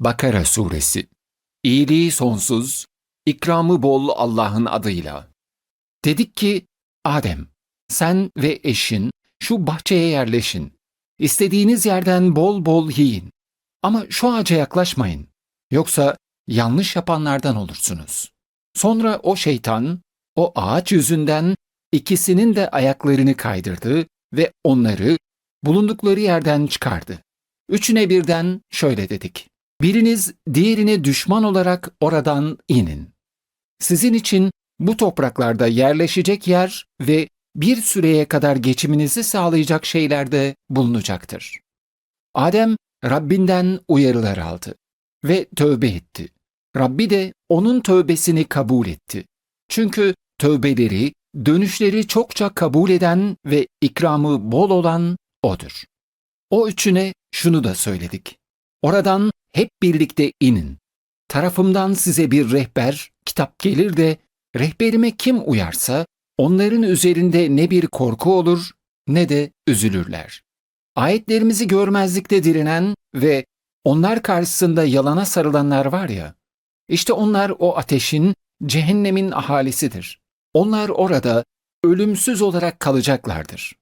Bakara Suresi İyiliği sonsuz, ikramı bol Allah'ın adıyla. Dedik ki, Adem, sen ve eşin şu bahçeye yerleşin. İstediğiniz yerden bol bol yiyin. Ama şu ağaca yaklaşmayın. Yoksa yanlış yapanlardan olursunuz. Sonra o şeytan, o ağaç yüzünden ikisinin de ayaklarını kaydırdı ve onları bulundukları yerden çıkardı. Üçüne birden şöyle dedik. Biriniz diğerine düşman olarak oradan inin. Sizin için bu topraklarda yerleşecek yer ve bir süreye kadar geçiminizi sağlayacak şeyler de bulunacaktır. Adem Rabbinden uyarılar aldı ve tövbe etti. Rabbi de onun tövbesini kabul etti. Çünkü tövbeleri, dönüşleri çokça kabul eden ve ikramı bol olan O'dur. O üçüne şunu da söyledik. Oradan hep birlikte inin. Tarafımdan size bir rehber, kitap gelir de rehberime kim uyarsa onların üzerinde ne bir korku olur ne de üzülürler. Ayetlerimizi görmezlikte direnen ve onlar karşısında yalana sarılanlar var ya, işte onlar o ateşin, cehennemin ahalisidir. Onlar orada ölümsüz olarak kalacaklardır.